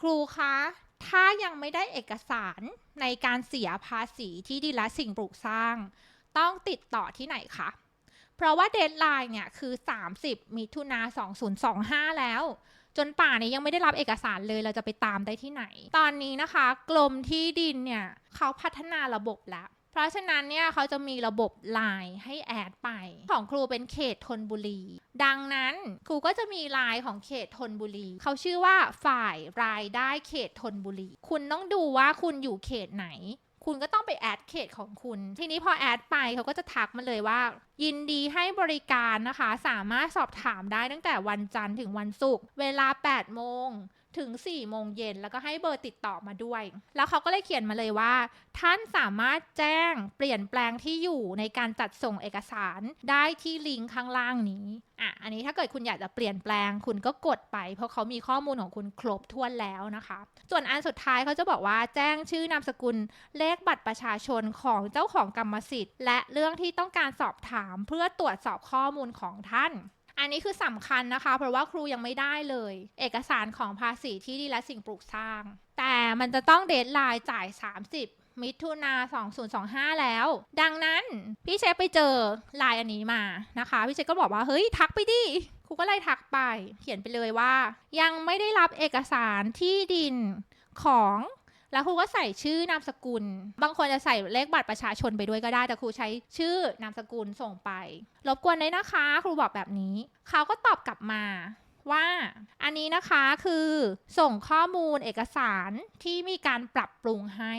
ครูคะ ถ้ายังไม่ได้เอกสารในการเสียภาษีที่ดินและสิ่งปลูกสร้าง ต้องติดต่อที่ไหนคะ เพราะว่าเดทไลน์เนี่ยคือ 30 มิถุนา2025 แล้ว จนป่านี้ยังไม่ได้รับเอกสารเลยเราจะไปตามได้ที่ไหน ตอนนี้นะคะ กรมที่ดินเนี่ยเขาพัฒนาระบบแล้ว เพราะฉะนั้นเนี่ยเขาจะมีระบบไลน์ให้แอดไป ของครูเป็นเขตธนบุรี ดังนั้นครูก็จะมีไลน์ของเขตธนบุรี เขาชื่อว่าฝ่ายรายได้เขตธนบุรี คุณต้องดูว่าคุณอยู่เขตไหนคุณก็ต้องไปแอดเขตของคุณ ทีนี้พอแอดไปเขาก็จะทักมาเลยว่ายินดีให้บริการนะคะ สามารถสอบถามได้ตั้งแต่วันจันทร์ถึงวันศุกร์เวลา 8 โมงถึง 4 โมงเย็น แล้วก็ให้เบอร์ติดต่อมาด้วย แล้วเขาก็เลยเขียนมาเลยว่า ท่านสามารถแจ้งเปลี่ยนแปลงที่อยู่ในการจัดส่งเอกสารได้ที่ลิงก์ข้างล่างนี้ อะ อันนี้ถ้าเกิดคุณอยากจะเปลี่ยนแปลงคุณก็กดไป เพราะเขามีข้อมูลของคุณครบถ้วนแล้วนะคะ ส่วนอันสุดท้ายเขาจะบอกว่าแจ้งชื่อนามสกุลเลขบัตรประชาชนของเจ้าของกรรมสิทธิ์ และเรื่องที่ต้องการสอบถามเพื่อตรวจสอบข้อมูลของท่าน อันนี้คือสำคัญนะคะ เพราะว่าครูยังไม่ได้เลย เอกสารของภาษีที่ดินและสิ่งปลูกสร้าง แต่มันจะต้องเดทไลน์จ่าย 30มิถุนา2025 แล้ว ดังนั้นพี่เชฟไปเจอลน์อันนี้มานะคะ พี่เชฟก็บอกว่า เฮ้ย ทักไปดิครูก็เลยทักไป เขียนไปเลยว่า ยังไม่ได้รับเอกสารที่ดินของ แล้วครูก็ใส่ชื่อนามสกุล บางคนจะใส่เลขบัตรประชาชนไปด้วยก็ได้ แต่ครูใช้ชื่อนามสกุลส่งไป รบกวนด้วยนะคะ ครูบอกแบบนี้ เขาก็ตอบกลับมาว่าอันนี้นะคะคือส่งข้อมูลเอกสารที่มีการปรับปรุงให้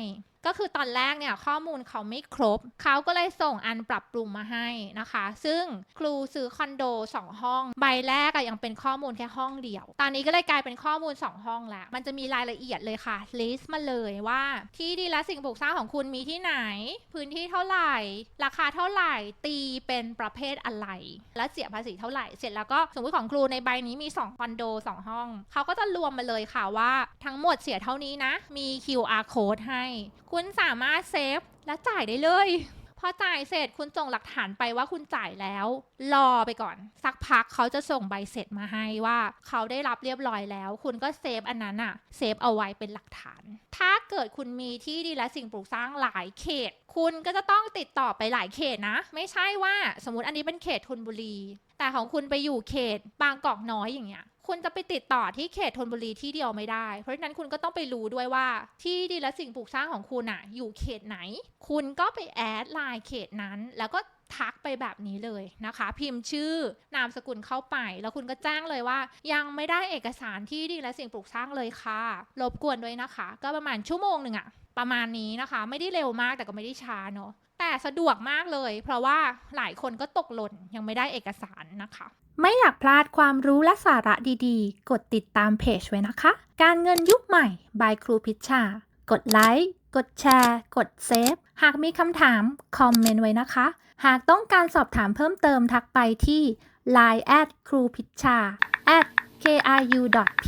ก็คือตอนแรกเนี่ยข้อมูลเขาไม่ครบ เขาก็เลยส่งอันปรับปรุงมาให้นะคะ ซึ่งครูซื้อคอนโด 2 ห้อง ใบแรกอะยังเป็นข้อมูลแค่ห้องเดียว ตอนนี้ก็เลยกลายเป็นข้อมูล 2 ห้องแล้ว มันจะมีรายละเอียดเลยค่ะ ลิสต์มาเลยว่าที่ดินและสิ่งปลูกสร้างของคุณมีที่ไหน พื้นที่เท่าไหร่ ราคาเท่าไหร่ ตีเป็นประเภทอะไร และเสียภาษีเท่าไหร่ เสร็จแล้วก็สมมติของครูในใบนี้มี 2 คอนโด 2 ห้อง เขาก็จะรวมมาเลยค่ะว่า ทั้งหมดเสียเท่านี้นะ มี QR code ให้คุณณสามารถเซฟและจ่ายได้เลย พอจ่ายเสร็จคุณส่งหลักฐานไปว่าคุณจ่ายแล้ว รอไปก่อน สักพักเขาจะส่งใบเสร็จมาให้ว่าเขาได้รับเรียบร้อยแล้ว คุณก็เซฟอันนั้นอะเซฟเอาไว้เป็นหลักฐาน ถ้าเกิดคุณมีที่ดินและสิ่งปลูกสร้างหลายเขต คุณก็จะต้องติดต่อไปหลายเขตนะ ไม่ใช่ว่าสมมติอันนี้เป็นเขตธนบุรี แต่ของคุณไปอยู่เขตบางกอกน้อยอย่างเงี้ย คุณจะไปติดต่อที่เขตธนบุรีที่เดียวไม่ได้ เพราะฉะนั้นคุณก็ต้องไปรู้ด้วยว่า ที่ดินและสิ่งปลูกสร้างของคุณอะอยู่เขตไหน คุณก็ไปแอดไลน์เขตนั้น แล้วก็ ทักไปแบบนี้เลยนะคะ พิมพ์ชื่อนามสกุลเข้าไป แล้วคุณก็แจ้งเลยว่า ยังไม่ได้เอกสารที่ดินและสิ่งปลูกสร้างเลยค่ะรบกวนด้วยนะคะ ก็ประมาณชั่วโมงหนึ่งอะประมาณนี้นะคะ ไม่ได้เร็วมากแต่ก็ไม่ได้ช้าเนาะแต่สะดวกมากเลย เพราะว่าหลายคนก็ตกหล่นยังไม่ได้เอกสารนะคะ ไม่อยากพลาดความรู้และสาระดีๆ กดติดตามเพจไว้นะคะ การเงินยุคใหม่ บายครูพิชชากดไลค์ กดแชร์ กดเซฟ หากมีคำถาม คอมเมนต์ไว้นะคะ หากต้องการสอบถามเพิ่มเติมทักไปที่ line at ครูพิชชา at @kru.pitcha